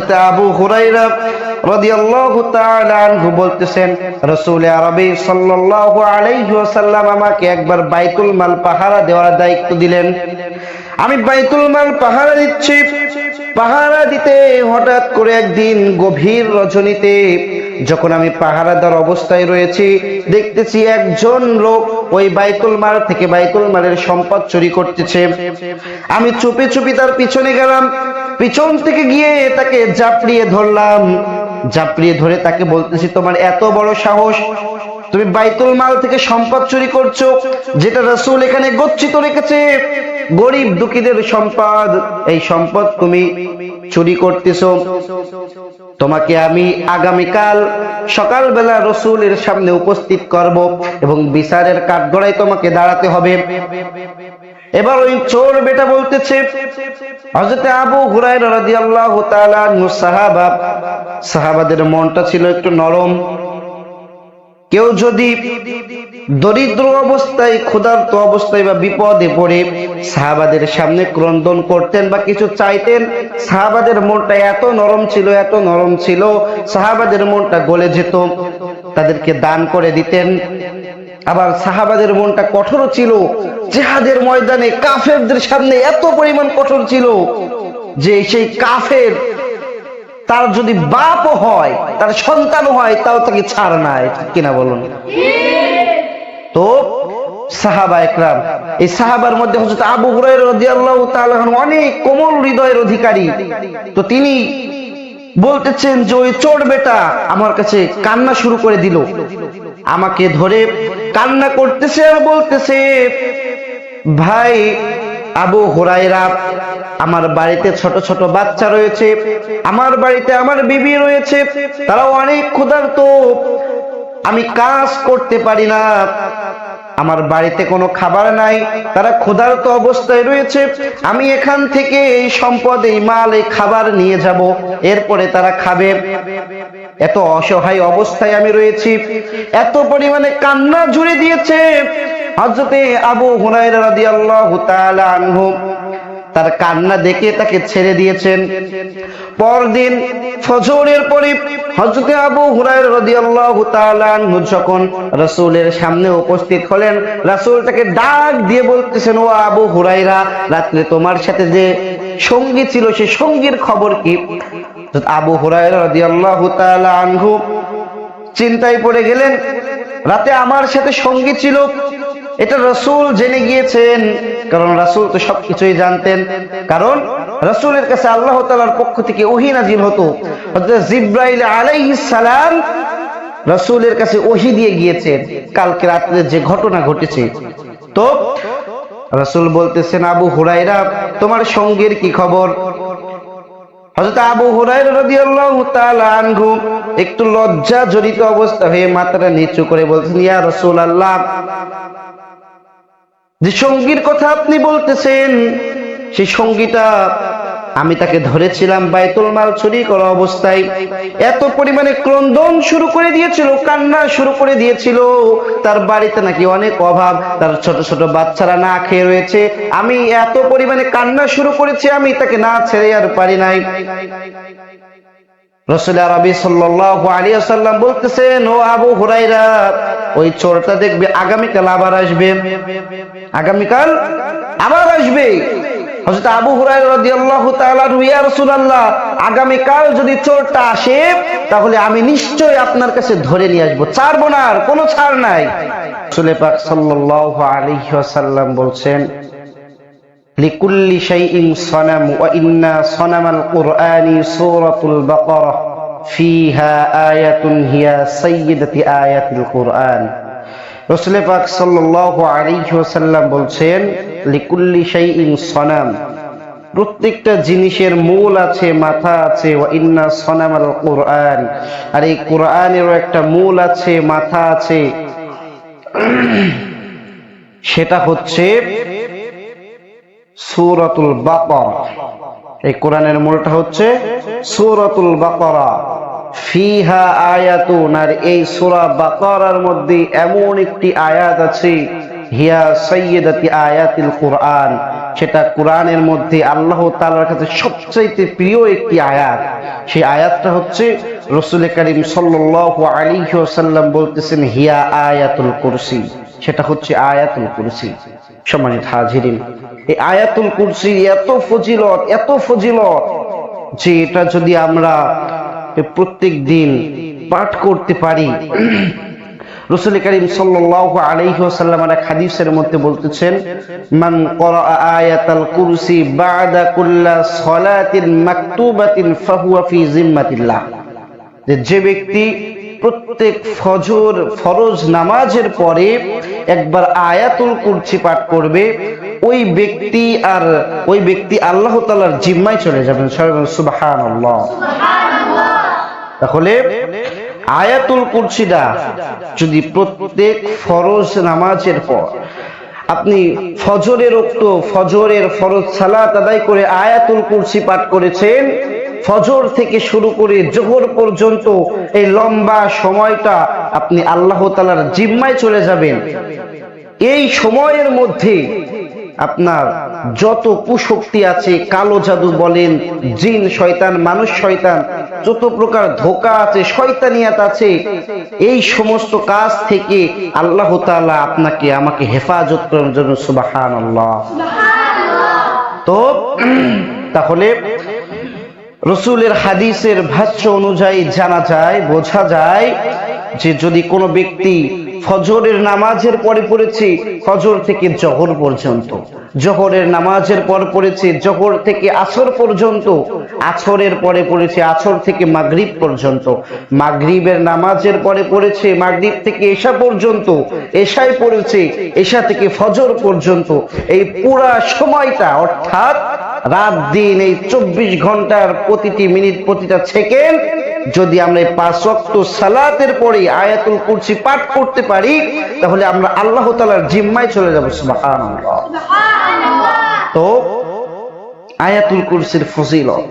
পাহারা পাহারা পাহারা গভীর রজনীতে যখন আমি পাহারাদার অবস্থায় রয়েছি, দেখতেছি একজন লোক ওই বাইতুল মাল থেকে বাইতুল মালের সম্পদ চুরি করতেছে। আমি চুপি চুপি তার পিছনে গেলাম। পিছন থেকে গিয়ে তাকে জাপড়িয়ে ধরলাম। জাপড়িয়ে ধরে তাকে বলতেছি, তোমার এত বড় সাহস, তুমি বাইতুল মাল থেকে সম্পদ চুরি করছ, যেটা রসুল এখানে গচ্ছিত রেখেছে। গরিব দুঃখীদের সম্পদ, এই সম্পদ তুমি চুরি করতেছো। তোমাকে আমি আগামীকাল সকালবেলা রসুলের সামনে উপস্থিত করব এবং বিচারের কাঠগড়ায় তোমাকে দাঁড়াতে হবে। এবার ওই চোর বেটা বলতেছে হজরতে আবু হুরাইরা রাদিয়াল্লাহু তাআলা সাহাবা, সাহাবাদের মনটা ছিল একটু নরম। কেউ যদি দরিদ্র অবস্থায়, ক্ষুধার্ত অবস্থায় বা বিপদে পড়ে, সাহাবাদের সামনে ক্রন্দন করতেন বা কিছু চাইতেন, সাহাবাদের মনটা এত নরম ছিল, এত নরম ছিল, সাহাবাদের মনটা গলে যেত, তাদেরকে দান করে দিতেন। আবার সাহাবাদের মনটা কঠোর ছিল, জেহাদের ময়দানে কাফেরদের সামনে এত পরিমাণ কঠোর ছিল যে সেই কাফের তার যদি বাপও হয়, তার সন্তান হয়, তাও তাকে ছাড় নাই কিনা বলুন? তো সাহাবা একরাম, এই সাহাবার মধ্যে আবু অনেক কোমল হৃদয়ের অধিকারী। তো তিনি বলতেছেন যে, ওই চোর বেটা আমার কাছে কান্না শুরু করে দিল। আমাকে ধরে কান্না করতেছে আর বলতেছে, ভাই আবু হুরায়রা, আমার বাড়িতে ছোট ছোট বাচ্চা রয়েছে, আমার বাড়িতে আমার বিবি রয়েছে, তারাও অনেক ক্ষুধার্ত, আমি কাজ করতে পারি না, আমার বাড়িতে কোনো খাবার নাই, তারা ক্ষুধার্ত অবস্থায় রয়েছে, আমি এখান থেকে এই সম্পদ এই মাল এই খাবার নিয়ে যাব, এরপরে তারা খাবে, এত অসহায় অবস্থায় আমি রয়েছি, এত পরিমাণে কান্না জুড়ে দিয়েছে হযরতে আবু হুরায়রা রাদিয়াল্লাহু তাআলা আনহু তার কান্না দেখে তাকে ছেড়ে দিয়েছেন। পরদিন ফজরের পরে হযরতে আবু হুরায়রা রাদিয়াল্লাহু তাআলা আনহু যখন রাসূলের সামনে উপস্থিত হলেন, রাসূল তাকে ডাক দিয়ে বলতেছেন, ও আবু হুরায়রা, রাত্রে তোমার সাথে যে সঙ্গী ছিল, সে সঙ্গীর খবর কি? আবু হুরায়রা রাদিয়াল্লাহু তাআলা আনহু চিন্তায় পড়ে গেলেন, রাতে আমার সাথে সঙ্গী ছিল এটা রসুল জেনে গিয়েছেন, কারণ রাসূল তো সবকিছুই জানতেন। কারণ রাসূলের কাছে আল্লাহ তাআলার পক্ষ থেকে ওহী নাজিল হতো। জিব্রাইল সালাম রাসূলের কাছে ওহী দিয়ে গিয়েছেন, কালকে রাতে যে ঘটনা ঘটেছে। তো রাসূল বলতেছেন, আবু হুরায়রা, তোমার সঙ্গের কি খবর? হযরত আবু হুরায়রা রাদিয়াল্লাহু তাআলা আনহু একটু লজ্জা জড়িত অবস্থা হয়ে মাথাটা নিচু করে বলছেন, ইয়া রাসূলুল্লাহ যে সঙ্গীর কথা আপনি বলতেছেন, সেই সঙ্গীটা আমি তাকে ধরেছিলাম বাইতুল মাল চুরি করা অবস্থায়। এত পরিমাণে ক্রন্দন শুরু করে দিয়েছিল, কান্না শুরু করে দিয়েছিল। তার বাড়িতে নাকি অনেক অভাব, তার ছোট ছোট বাচ্চারা না খেয়ে রয়েছে। আমি এত পরিমাণে কান্না শুরু করেছি, আমি তাকে না ছেড়ে আর পারি নাই। রসুল আরবি সাল্লাল্লাহু আলাইহি ওয়াসাল্লাম বলতেছেন, ও আবু হুরায়রা ওই চোরটা দেখবে আগামীকাল আবার আসবে। আগামীকাল আবার আসবে। হজরত আবু হুরায়রা রাদিয়াল্লাহু তাআলা রাসূলুল্লাহ আগামী কাল যদি চোরটা আসে, তাহলে আমি আপনার কাছে ধরে নিয়ে আসব। না আর, কোনো ছাড় নাই। রাসূলে পাক সাল্লাল্লাহু আলাইহি ওয়াসাল্লাম বলছেন, লিকুল্লি শাইইন সানাম, ওয়া ইন্না সানামাল কুরআনি সূরাতুল বাকারা। প্রত্যেকটা জিনিসের মূল আছে, মাথা আছে ইন্না সনাম কোরআন। আর এই কোরআনেরও একটা মূল আছে, মাথা আছে। সেটা হচ্ছে সুরাতুল বাকর। এই কোরআনের মূলটা হচ্ছে সুরাতুল বাকরা। ফিহা আয়াতুন, আর এই সূরা বাকারার মধ্যে এমন একটি আয়াত আছে, হিয়া সাইয়্যিদাতি আয়াতিল কোরআন। সেটা কোরআনের মধ্যে আল্লাহ তাআলার কাছে সবচাইতে প্রিয় একটি আয়াত। সেই আয়াতটা হচ্ছে, রসুল করিম সাল্লাল্লাহু আলাইহি ওয়াসাল্লাম বলতেছেন, হিয়া আয়াতুল কুরসি। সেটা হচ্ছে আয়াতুল কুরসি। সম্মানিত হাজিরিন, এই আয়াতুল কুরসি এত ফজিলত এত ফজিলত যে এটা যদি আমরা প্রত্যেক দিন পাঠ করতে পারি। রসুল করিম সাল্লাল্লাহু আলাইহি ওয়াসাল্লাম এক হাদিসের মধ্যে বলতেছেন, মান ক্বারা আয়াতাল কুরসি বাদা কুল্লা সালাতিন মাকতুবাতিন ফাহুয়া জিম্মাতিল্লাহ। যে ব্যক্তি প্রত্যেক ফজর, ফরজ নামাজের পরে একবার আয়াতুল কুরসি পাঠ করবে, ওই ব্যক্তি আর ওই ব্যক্তি আল্লাহ তাআলার জিম্মায় চলে যাবেন। সবাই সুবহানাল্লাহ। তাহলে আয়াতুল কুরসিটা যদি প্রত্যেক ফরজ নামাজের পর আপনি ফজরের উক্ত ফজরের ফরজ সালাত আদায় করে আয়াতুল কুরসি পাঠ করেছেন, ফজর থেকে শুরু করে জোহর পর্যন্ত এই লম্বা সময়টা আপনি আল্লাহ তালার জিম্মায় চলে যাবেন। এই সময়ের মধ্যে আপনার যত কুশক্তি আছে কালো জাদু বলেন জিন শয়তান মানুষ শয়তান যত প্রকার ধোকা আছে শয়তানিয়াত আছে এই সমস্ত কাজ থেকে আল্লাহ তাআলা আপনাকে আমাকে হেফাজত করার জন্য সুবাহান আল্লাহ তো তাহলে রসুলের হাদিসের ভাষ্য অনুযায়ী জানা যায় বোঝা যায় যে যদি কোনো ব্যক্তি ফজরের নামাজের পরে পড়েছে, ফজর থেকে জহর পর্যন্ত। জহরের নামাজের পর পড়েছে, জহর থেকে আসর পর্যন্ত, আসরের পরে পড়েছে, আসর থেকে মাগরিব পর্যন্ত। মাগরিবের নামাজের পরে পড়েছে, মাগরিব থেকে এশা পর্যন্ত, এশায় পড়েছে, এশা থেকে ফজর পর্যন্ত। এই পুরা সময়টা, অর্থাৎ রাত দিন এই চব্বিশ ঘণ্টার প্রতিটি মিনিট, প্রতিটা সেকেন্ড যদি আমরা এই পাঁচ সালাতের পরে আয়াতুল কুরসি পাঠ করতে পারি তাহলে আমরা আল্লাহ তাআলার জিম্মায় চলে যাব তো আয়াতুল কুরসির ফজিলত।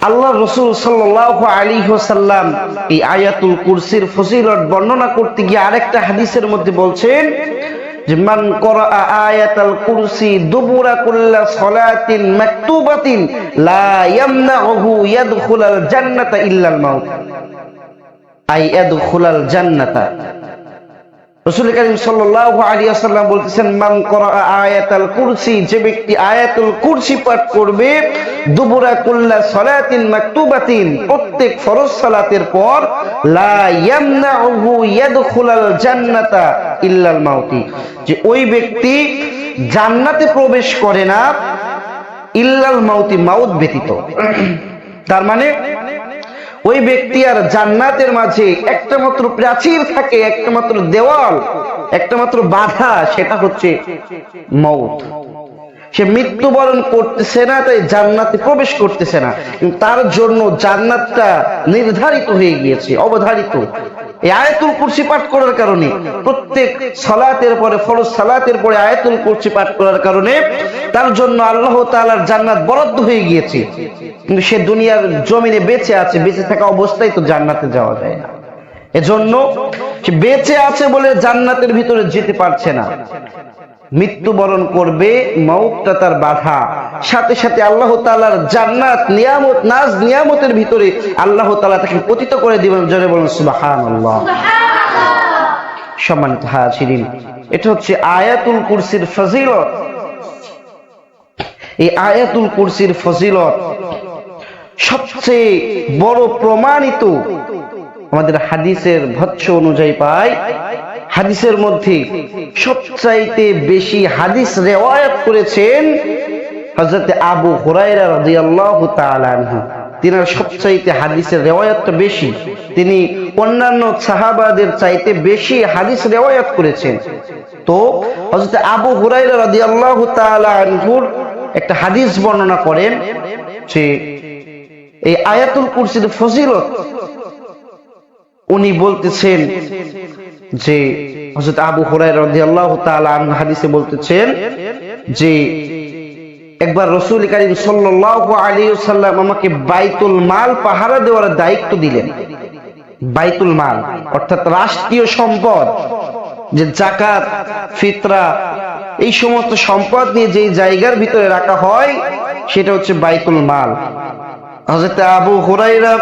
আল্লাহ রসুল সাল্লাল্লাহু আলাইহি ওয়াসাল্লাম এই আয়াতুল কুরসির ফজিলত বর্ণনা করতে গিয়ে আরেকটা হাদিসের মধ্যে বলছেন যে মান করা আয়াতাল কুরসি দুবুরা কুল্লা সালাতিন মাকতুবাতিন লা ইয়ামনাহু ইয়াদখুলাল জান্নাতা ইল্লাল মাউত। প্রত্যেক পর যে ওই ব্যক্তি জান্নাতে প্রবেশ করে না, ইল্লাল মাউতি, মাউত ব্যতীত। তার মানে ওই ব্যক্তি আর জান্নাতের মাঝে একটা মাত্র প্রাচীর থাকে, একটা মাত্র দেওয়াল, একটা মাত্র বাধা, সেটা হচ্ছে মৌত সে মৃত্যুবরণ করতেছে না, তাই জান্নাতে প্রবেশ করতেছে না। তার জন্য জান্নাতটা নির্ধারিত হয়ে গিয়েছে, অবধারিত। আয়াতুল পাঠ করার কারণে প্রত্যেক সালাতের পরে, ফরজ সালাতের পরে আয়াতুল পাঠ করার কারণে তার জন্য আল্লাহ জান্নাত বরাদ্দ হয়ে গিয়েছে। কিন্তু সে দুনিয়ার জমিনে বেঁচে আছে, বেঁচে থাকা অবস্থায় তো জান্নাতে যাওয়া যায় না। এজন্য বেঁচে আছে বলে জান্নাতের ভিতরে যেতে পারছে না। মৃত্যুবরণ করবে মৌতটা তার বাধা। সাথে সাথে আল্লাহ তালার জান্নাত, নিয়ামত, নাজ নিয়ামতের ভিতরে আল্লাহ তালা তাকে পতিত করে দিবেন। জনে বলুন সুবাহান সম্মানিত হাজিরিন, এটা হচ্ছে আয়াতুল কুরসির ফজিলত। এই আয়াতুল কুরসির ফজিলত সবচেয়ে বড় প্রমাণিত আমাদের হাদিসের ভৎস অনুযায়ী পাই। হাদিসের মধ্যে সবচাইতে বেশি হাদিস রেওয়ায়ত করেছেন হযরত আবু হুরায়রা রাদিয়াল্লাহু তাআলা আনহু সবচাইতে হাদিসের রেওয়ায়তটা বেশি। তিনি অন্যান্য সাহাবাদের চাইতে বেশি হাদিস রেওয়ায়ত করেছেন। তো হযরত আবু হুরায়রা রাদিয়াল্লাহু তাআলা আনহুর একটা হাদিস বর্ণনা করেন যে, এই আয়াতুল কুরসির ফজিলত, উনি বলতেছেন যে, হযরত আবু হুরায়রা রাদিয়াল্লাহু তাআলা আনহু হাদিসে বলতেছেন যে একবার রসুল করিম সাল্লাল্লাহু আলাইহি ওয়াসাল্লাম আমাকে বাইতুল মাল পাহারা দেওয়ার দায়িত্ব দিলেন। বাইতুল মাল, অর্থাৎ রাষ্ট্রীয় সম্পদ, যে জাকাত ফিতরা, এই সমস্ত সম্পদ নিয়ে যেই জায়গার ভিতরে রাখা হয়, সেটা হচ্ছে বাইতুল মাল। হযরত আবু হুরাইরা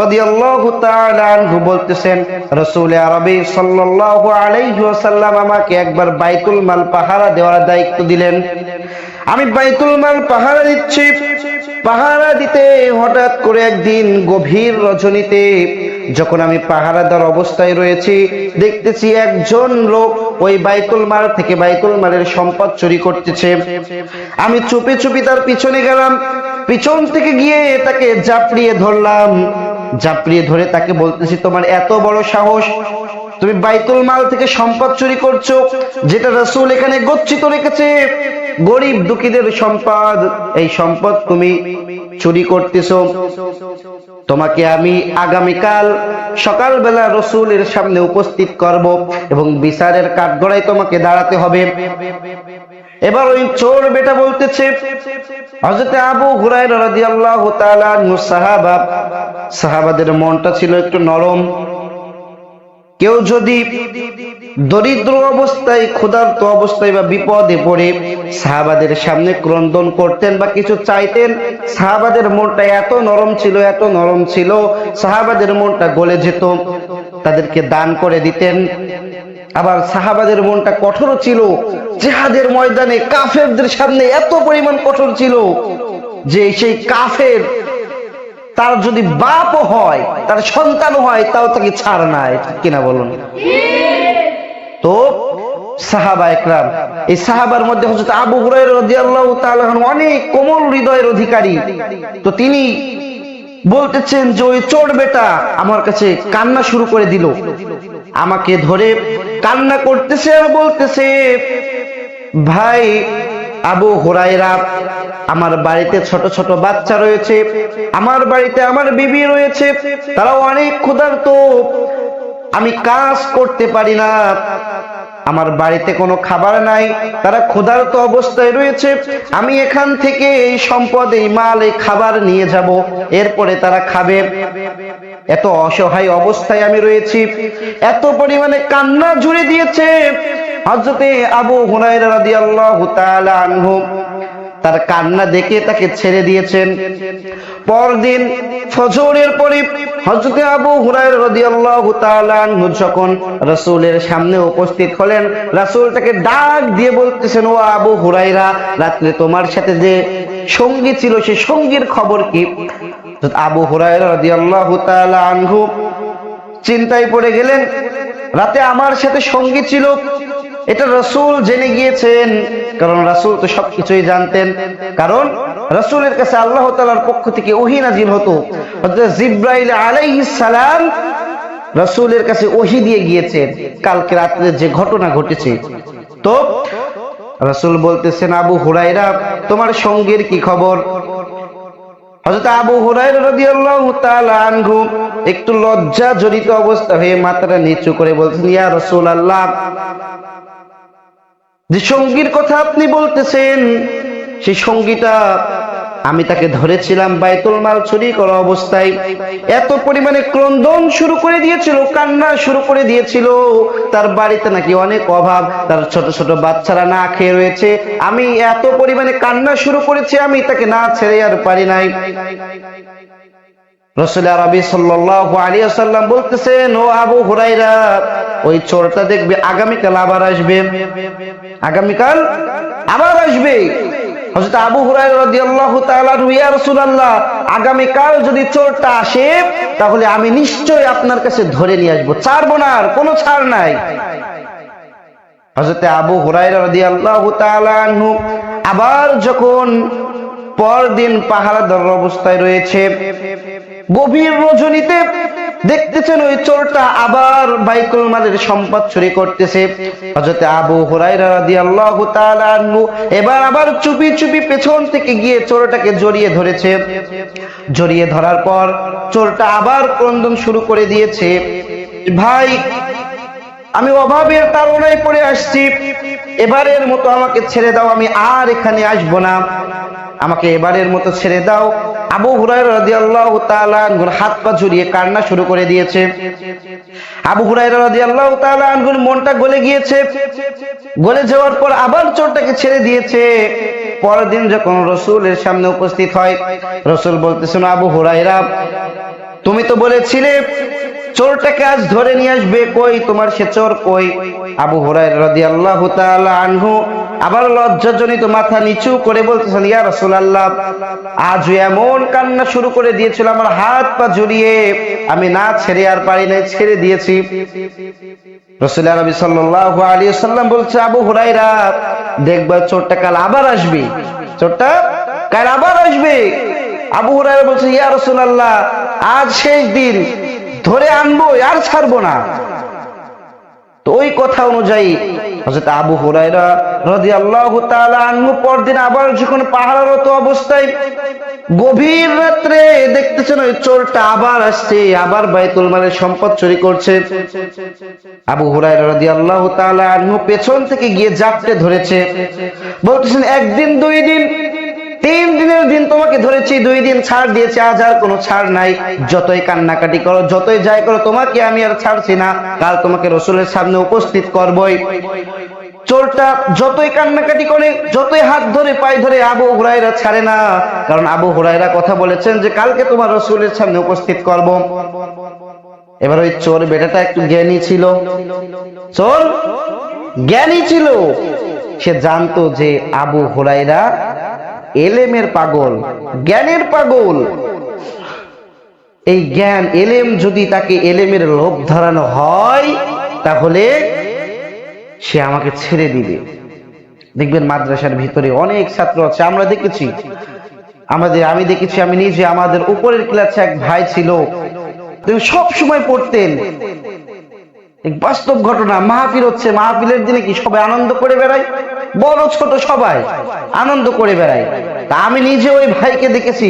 রাদিয়াল্লাহু তাআলা আনহু বলতেছেন, রাসূল আরবি সাল্লাল্লাহু আলাইহি ওয়াসাল্লাম আমাকে একবার বাইতুল মাল পাহারা দেওয়ার দায়িত্ব দিলেন। আমি বাইতুল মাল পাহারা দিচ্ছি। পাহারা দিতে হঠাৎ করে একদিন গভীর রজনীতে যখন আমি পাহারাদার অবস্থায় রয়েছি, দেখতেছি একজন লোক ওই বাইতুল মাল থেকে বাইতুল মালের সম্পদ চুরি করতেছে। আমি চুপি চুপি তার পিছনে গেলাম। পিছন থেকে গিয়ে তাকে জাপড়িয়ে ধরলাম। জাপড়িয়ে ধরে তাকে বলতেছি, তোমার এত বড় সাহস তুমি বাইতুল মাল থেকে সম্পদ চুরি করছ, যেটা রসুল এখানে গচ্ছিত রেখেছে। গরিব দুঃখীদের সম্পদ, এই সম্পদ তুমি চুরি করতেছো। তোমাকে আমি আগামীকাল সকালবেলা রসুলের সামনে উপস্থিত করব এবং বিচারের কাঠগড়ায় তোমাকে দাঁড়াতে হবে। এবার ওই চোর বেটা বলতেছে, হযরতে আবু হুরায়রা রাদিয়াল্লাহু তাআলা সাহাবা, সাহাবাদের মনটা ছিল একটু নরম। কেউ যদি দরিদ্র অবস্থায়, ক্ষুধার্ত অবস্থায় বা বিপদে পড়ে, সাহাবাদের সামনে ক্রন্দন করতেন বা কিছু চাইতেন, সাহাবাদের মনটা এত নরম ছিল, এত নরম ছিল, সাহাবাদের মনটা গলে যেত, তাদেরকে দান করে দিতেন। আবার সাহাবাদের মনটা কঠোর ছিল, জেহাদের ময়দানে কাফেরদের সামনে এত পরিমাণ কঠোর ছিল যে সেই কাফের তার যদি বাপও হয়, তার সন্তান হয়, তাও তাকে ছাড় নাই কিনা বলুন? তো, সাহাবা একরাম, এই সাহাবার মধ্যে আবু অনেক কোমল হৃদয়ের অধিকারী। তো তিনি বলতেছেন যে, ওই চোর বেটা আমার কাছে কান্না শুরু করে দিল। আমাকে ধরে কান্না করতেছে আর বলতেছে, ভাই আবু হুরায়রা, আমার বাড়িতে ছোট ছোট বাচ্চা রয়েছে, আমার বাড়িতে আমার বিবি রয়েছে, তারাও অনেক ক্ষুধার্ত, আমি কাজ করতে পারি না, আমার বাড়িতে কোনো খাবার নাই, তারা ক্ষুধার্ত অবস্থায় রয়েছে, আমি এখান থেকে এই সম্পদ এই মাল এই খাবার নিয়ে যাব, এরপরে তারা খাবে, এত অসহায় অবস্থায় আমি রয়েছি, এত পরিমাণে কান্না জুড়ে দিয়েছে হযরতে আবু হুরায়রা রাদিয়াল্লাহু তাআলা আনহু তার কান্না দেখে তাকে ছেড়ে দিয়েছেন। পরদিন ফজরের পরে হযরতে আবু হুরায়রা রাদিয়াল্লাহু তাআলা আনহু যখন রাসূলের সামনে উপস্থিত হলেন, রাসূল তাকে ডাক দিয়ে বলতেছেন, ও আবু হুরায়রা রাত্রে তোমার সাথে যে সঙ্গী ছিল, সে সঙ্গীর খবর কি? আবু হুরায়রা রাদিয়াল্লাহু তাআলা আনহু চিন্তায় পড়ে গেলেন, রাতে আমার সাথে সঙ্গী ছিল? এটা রসুল জেনে গিয়েছেন, কারণ রাসূল তো সবকিছুই জানতেন। কারণ রাসূলের কাছে আল্লাহ তাআলার পক্ষ থেকে ওহী নাজিল হতো। জিব্রাইল সালাম রাসূলের কাছে ওহী দিয়ে গিয়েছেন, কালকে রাত্রে যে ঘটনা ঘটেছে। তো রাসূল বলতেছেন, আবু হুরায়রা, তোমার সঙ্গীর কি খবর? হযরত আবু হুরায়রা রাদিয়াল্লাহু তাআলা আনহু একটু লজ্জা জড়িত অবস্থা হয়ে মাথাটা নিচু করে বলছেন, ইয়া রাসূলুল্লাহ যে সঙ্গীর কথা আপনি বলতেছেন, সেই সঙ্গীটা আমি তাকে ধরেছিলাম বাইতুল মাল চুরি করা অবস্থায়। এত পরিমাণে ক্রন্দন শুরু করে দিয়েছিল, কান্না শুরু করে দিয়েছিল। তার বাড়িতে নাকি অনেক অভাব, তার ছোট ছোট বাচ্চারা না খেয়ে রয়েছে। আমি এত পরিমাণে কান্না শুরু করেছি, আমি তাকে না ছেড়ে আর পারি নাই। রসুল বলতেছেন, ও আবু হুরায়রা, ওই চোরটা দেখবে আগামীকাল আবার আসবে। আগামীকাল আবার আসবে। হযরত আবু হুরায়রা রাদিয়াল্লাহু তাআলা ইয়া রাসূলুল্লাহ, আগামীকাল যদি চোরটা আসে, তাহলে আমি নিশ্চয়ই আপনার কাছে ধরে নিয়ে আসব। ছাড়বো না কোনো ছাড় নাই। হযরত আবু হুরায়রা রাদিয়াল্লাহু তাআলা আনহু আবার যখন পরদিন পাহারাদার অবস্থায় রয়েছে, গভীর রজনীতে দেখতেছেন ওই চোরটা আবার বাইতুল মালের সম্পদ চুরি করতেছে। হযরতে আবু হুরায়রা রাদিয়াল্লাহু তাআলা আনহু এবার আবার চুপি চুপি পেছন থেকে গিয়ে চোরটাকে জড়িয়ে ধরেছে। জড়িয়ে ধরার পর চোরটা আবার ক্রন্দন শুরু করে দিয়েছে। ভাই, আমি অভাবের তাড়নায় পড়ে আসছি। এবারের মতো আমাকে ছেড়ে দাও, আমি আর এখানে আসব না। আমাকে এবারের মতো ছেড়ে দাও। আবু হুরাই রাদিয়াল্লাহু তাআলা আনহুর হাত পা ঝুরিয়ে কান্না শুরু করে দিয়েছে। আবু হুরাই রাদিয়াল্লাহু তাআলা আনহুর মনটা গলে গিয়েছে। গলে যাওয়ার পর আবার চোরটাকে ছেড়ে দিয়েছে। পরের দিন যখন রসুলের সামনে উপস্থিত হয়, রসুল বলতেছেন আবু হুরায়রা, তুমি তো বলেছিলে চোরটাকে আজ ধরে নিয়ে আসবে। কই? তোমার সে চোর কই? আবু হুরাই রাদিয়াল্লাহু তাআলা আনহু আবার লজ্জাজনিত মাথা নিচু করে বলতেছেন, ইয়া রাসূলুল্লাহ, আজ এমন কান্না শুরু করে দিয়েছিল, আমার হাত পা জড়িয়ে আমি না ছেড়ে আর পারি নাই, ছেড়ে দিয়েছি। আরবি সাল্লাল্লাহু আলাইহি বলছে, আবু দেখবা চোরটা কাল আবার আসবে। চোরটা কাল আবার আসবে। আবু হুরায়রা বলছে, ইয়া রাসূলুল্লাহ, আজ শেষ দিন, ধরে আনব আর ছাড়বো না। ওই কথা অনুযায়ী হযরত আবু হুরায়রা আনহু পরদিন আবার যখন অবস্থায় গভীর রাত্রে দেখতেছেন ওই চোরটা আবার আসছে, আবার বাইতুল মালের সম্পদ চুরি করছে। আবু হুরায়রা রাদিয়াল্লাহু তাআলা আনহু পেছন থেকে গিয়ে জাপটে ধরেছে। বলতেছেন, একদিন, দুই দিন তিন দিনের দিন তোমাকে ধরেছি, দুই দিন ছাড় দিয়েছি, আজ আর কোনো ছাড় নাই। যতই কান্নাকাটি করো, যতই যাই করো, তোমাকে আমি আর ছাড়ছি না। কাল তোমাকে রসুলের সামনে উপস্থিত করবই। চোরটা যতই কান্নাকাটি করে, যতই হাত ধরে, পায়ে ধরে আবু হুরাইরা ছাড়ে না। কারণ আবু হুরাইরা কথা বলেছেন যে, কালকে তোমার রসুলের সামনে উপস্থিত করব। এবার ওই চোর বেটাটা একটু জ্ঞানী ছিল। চোর জ্ঞানী ছিল। সে জানতো যে আবু হুরাইরা এলেমের পাগল, জ্ঞানের পাগল। এই জ্ঞান, এলেম যদি তাকে এলেমের লোভ ধরানো হয়, তাহলে সে আমাকে ছেড়ে দিবে। দেখবেন মাদ্রাসার ভিতরে অনেক ছাত্র আছে, আমরা দেখেছি। আমাদের, আমি দেখেছি, আমি নিজে আমাদের উপরের ক্লাসে এক ভাই ছিল। সব সময় পড়তেন। বাস্তব ঘটনা। মাহফিল হচ্ছে, মাহফিলের দিনে কি সবাই আনন্দ করে বেড়ায়? বড় ছোট সবাই আনন্দ করে বেড়ায়। তা আমি নিজে ওই ভাইকে দেখেছি,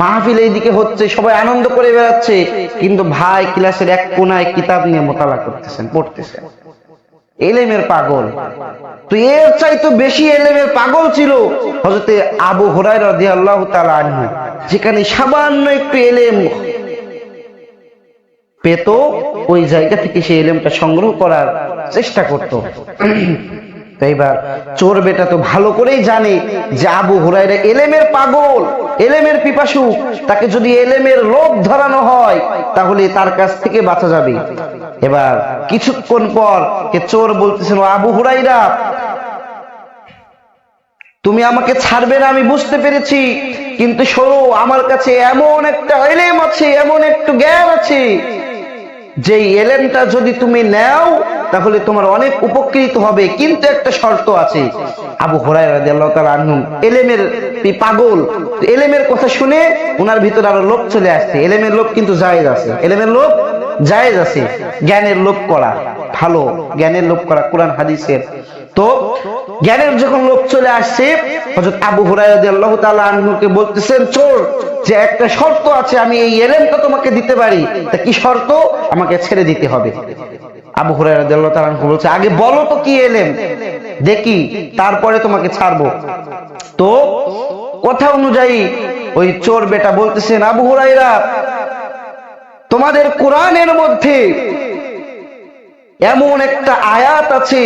মাহফিল এইদিকে হচ্ছে, সবাই আনন্দ করে বেড়াচ্ছে, কিন্তু ভাই ক্লাসের এক কোনায় কিতাব নিয়ে মোতালা করতেছেন, পড়তেছেন। এলেমের পাগল। তো এর চাইতো বেশি এলেমের পাগল ছিল হজরতে আবু হুরাই রাজি আল্লাহ আনহু, যেখানে সামান্য একটু এলেম পেত, ওই জায়গা থেকে সে এলেমটা সংগ্রহ করার চেষ্টা করত। এইবার চোর বেটা তো ভালো করেই জানে যে আবু হুরাইরা এলেমের পাগল, এলেমের পিপাসু। তাকে যদি এলেমের লোভ ধরানো হয়, তাহলে তার কাছ থেকে বাঁচা যাবে। এবার কিছুক্ষণ পর চোর বলতেছেন "ও আবু হুরাইরা তুমি আমাকে ছাড়বে না, আমি বুঝতে পেরেছি। কিন্তু শোনো, আমার কাছে এমন একটা এলেম আছে, এমন একটু জ্ঞান আছে। যে এলেমটা যদি তুমি নেও, তাহলে তোমার অনেক উপকৃত হবে। কিন্তু একটা শর্ত আছে। আবু এলেমের পাগল। এলেমের কথা শুনে ওনার ভিতরে আরও লোক চলে আসছে। এলেমের লোক কিন্তু জায়েজ আছে। এলেমের লোক জায়েজ আছে। জ্ঞানের লোভ করা ভালো। জ্ঞানের লোভ করা কোরআন, হাদিসের তো জ্ঞানের যখন লোক চলে আসছে হযরত আবু রাদিয়াল্লাহু তাআলা আনহুকে বলতেছেন, চোর, যে একটা শর্ত আছে, আমি এই এলেমটা তোমাকে দিতে পারি। তা কি শর্ত? আমাকে ছেড়ে দিতে হবে। আবু হুরায়রা রাদিয়াল্লাহু তাআলা আনহু বলছে, আগে বলো তো কি এলেম? দেখি, তারপরে তোমাকে ছাড়বো। তো কথা অনুযায়ী ওই চোর বেটা বলতেছেন, আবু হুরায়রা, তোমাদের কোরআনের মধ্যে এমন একটা আয়াত আছে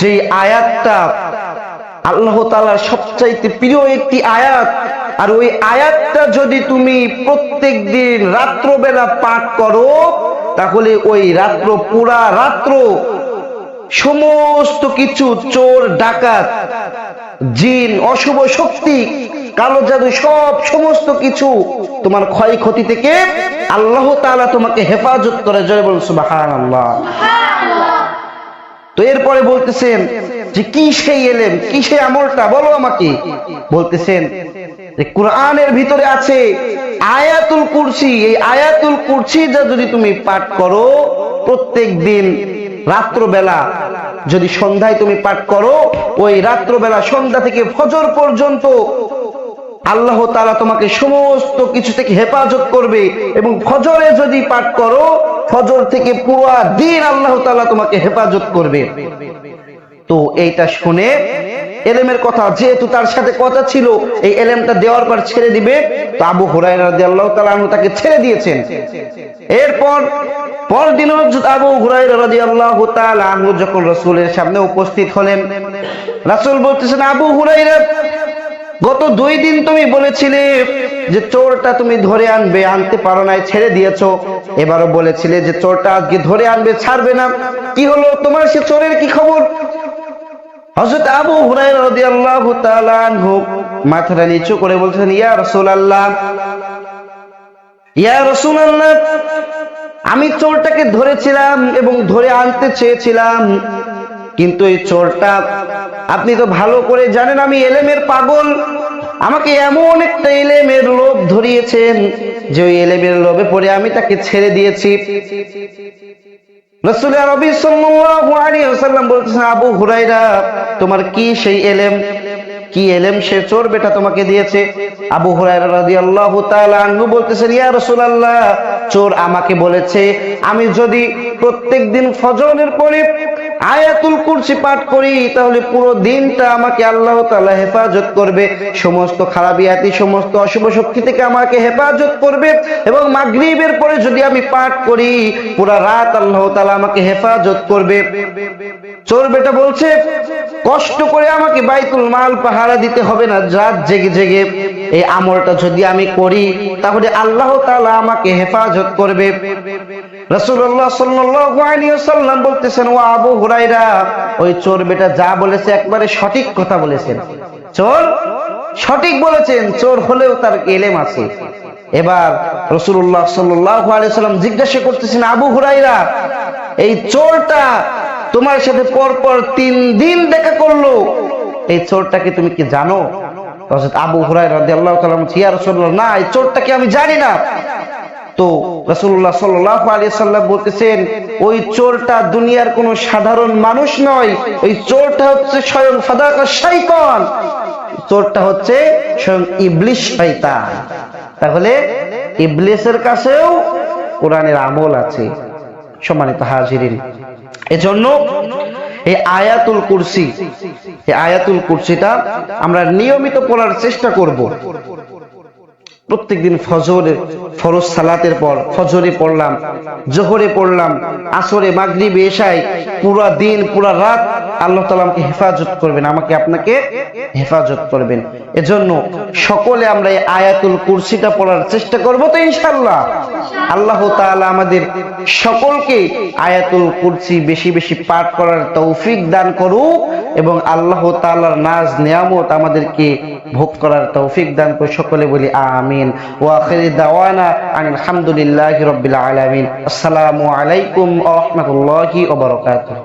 যে আয়াতটা আল্লাহ তালার সবচাইতে প্রিয় একটি আয়াত, আর ওই আয়াতটা যদি তুমি প্রত্যেক দিন রাত্রবেলা পাঠ করো, তাহলে ওই রাত্র পুরা রাত্র সমস্ত কিছু চোর, ডাকাত, জিন, অশুভ শক্তি, কালো জাদু সব সমস্ত কিছু তোমার ক্ষয়ক্ষতি থেকে আল্লাহ তালা তোমাকে হেফাজত করে। জয় বল সুবহানাল্লাহ। তো এরপরে বলতেছেন যে কি সেই এলেম? কি সেই আমলটা? বলো আমাকে। বলতেছেন যে কোরআনের ভিতরে আছে আয়াতুল কুরসি। এই আয়াতুল কুরসি যা যদি তুমি পাঠ করো, প্রত্যেক দিন রাত্রবেলা যদি সন্ধ্যায় তুমি পাঠ করো, ওই রাত্রবেলা সন্ধ্যা থেকে ফজর পর্যন্ত আল্লাহ তাআলা তোমাকে সমস্ত কিছু থেকে হেফাজত করবে এবং ফজরে যদি পাঠ করো ফজর থেকে পুরো দিন আল্লাহ তাআলা তোমাকে হেফাজত করবে। তো এইটা শুনে এলেমের কথা যেহেতু তার সাথে কথা ছিল, এই এলেমটা দেওয়ার পর ছেড়ে দিবে। তো আবু রাদিয়াল্লাহু তাআলা তাকে ছেড়ে দিয়েছেন। এরপর পরদিন আবু হুরাইরা রাদিয়াল্লাহু তাআলা আনহু যখন রাসূলের সামনে উপস্থিত হলেন, রাসূল বলতেছেন, আবু হুরাইরা গত দুই দিন তুমি বলেছিলে যে চোরটা তুমি ধরে আনবে, আনতে পারো নাই, ছেড়ে দিয়েছ। এবারও বলেছিলে যে চোরটা আজকে ধরে আনবে, ছাড়বে না। কি হলো? তোমার সে চোরের কি খবর? হযরত আবু হুরায়রা রাদিয়াল্লাহু তাআলা আনহু মাথাটা নিচু করে বলছেন, ইয়া রাসূলুল্লাহ ইয়া রাসূলুল্লাহ, আমি চোরটাকে ধরেছিলাম এবং ধরে আনতে চেয়েছিলাম। কিন্তু এই চোরটা, আপনি তো ভালো করে জানেন আমি এলেমের পাগল। আমাকে এমন একটা এলেমের লোভ ধরিয়েছেন যে ওই এলেমের লোভে পড়ে আমি তাকে ছেড়ে দিয়েছি। আবু তোমার কি সেই এলেম? কি এলেম সে চোর বেটা তোমাকে দিয়েছে? আবু হুরায়রা রাদিয়াল্লাহু তাআলা বলতেছেন, ইয়া চোর আমাকে বলেছে, আমি যদি প্রত্যেকদিন ফজরের পরে আয়াতুল কুরসি পাঠ করি, তাহলে পুরো দিনটা আমাকে আল্লাহ তাআলা হেফাজত করবে। সমস্ত খারাপিয়াতি, সমস্ত অশুভ শক্তি থেকে আমাকে হেফাজত করবে এবং মাগরিবের পরে যদি আমি পাঠ করি, পুরা রাত আল্লাহ তাআলা আমাকে হেফাজত করবে। চোর বেটা বলছে, কষ্ট করে আমাকে বাইতুল মাল পাহারা দিতে হবে না, রাত জেগে জেগে। এই আমলটা যদি আমি করি, তাহলে আল্লাহ তাআলা আমাকে হেফাজত করবে। রাসূলুল্লাহ সাল্লাল্লাহু আলাইহি ওয়াসাল্লাম বলতেছেন ও আবু হুরায়রা ওই চোর বেটা যা বলেছে একবারে সঠিক কথা বলেছেন। চোর সঠিক বলেছেন চোর হলেও তার এলেম আছে। এবার রসুল্লাহ সাল্লাল্লাহু আলাইহি সাল্লাম জিজ্ঞাসা করতেছেন আবু হুরায়রা এই চোরটা তোমার সাথে পরপর তিন দিন দেখা করল। এই চোরটাকে তুমি কি জানো? আবু হুরায়রা রাদিয়াল্লাহু বলছেন, ইয়া রাসূলুল্লাহ না এই চোরটাকে আমি জানি না। তো রাসূলুল্লাহ সাল্লাল্লাহু আলাইহি সাল্লাম বলতেছেন, ওই চোরটা দুনিয়ার কোনো সাধারণ মানুষ নয়, ওই চোরটা হচ্ছে স্বয়ং ফাদাকা শয়তান চোরটা হচ্ছে স্বয়ং ইবলিশ শয়তান। তাহলে ইবলিসের কাছেও কোরআনের আমল আছে, সম্মানিত হাজিরিন। এজন্য এই আয়াতুল কুরসি, এই আয়াতুল কুরসিটা আমরা নিয়মিত পড়ার চেষ্টা করব। প্রত্যেকদিন ফজরে ফরজ সালাতের পর ফজরে পড়লাম, জোহরে পড়লাম, আসরে, মাগরিবে, এশায়, পুরা দিন, পুরা রাত আল্লাহ তাআলা আমাকে হেফাজত করবেন, আমাকে আপনাকে হেফাজত করবেন। এজন্য সকলে আমরা এই আয়াতুল কুরসিটা পড়ার চেষ্টা করব তো ইনশাআল্লাহ। আল্লাহ তাআলা আমাদের সকলকে আয়াতুল কুরসি বেশি বেশি পাঠ করার তৌফিক দান করুক এবং আল্লাহ তাআলার নাজ নিয়ামত আমাদেরকে ভোগ করার তৌফিক দান করে সকলে বলি আমিন। ওয়া আখিরি দাওয়ানা আলহামদুলিল্লাহি রাব্বিল আলামিন। আসসালামু আলাইকুম ওয়া রাহমাতুল্লাহি ওয়া বারাকাতুহু।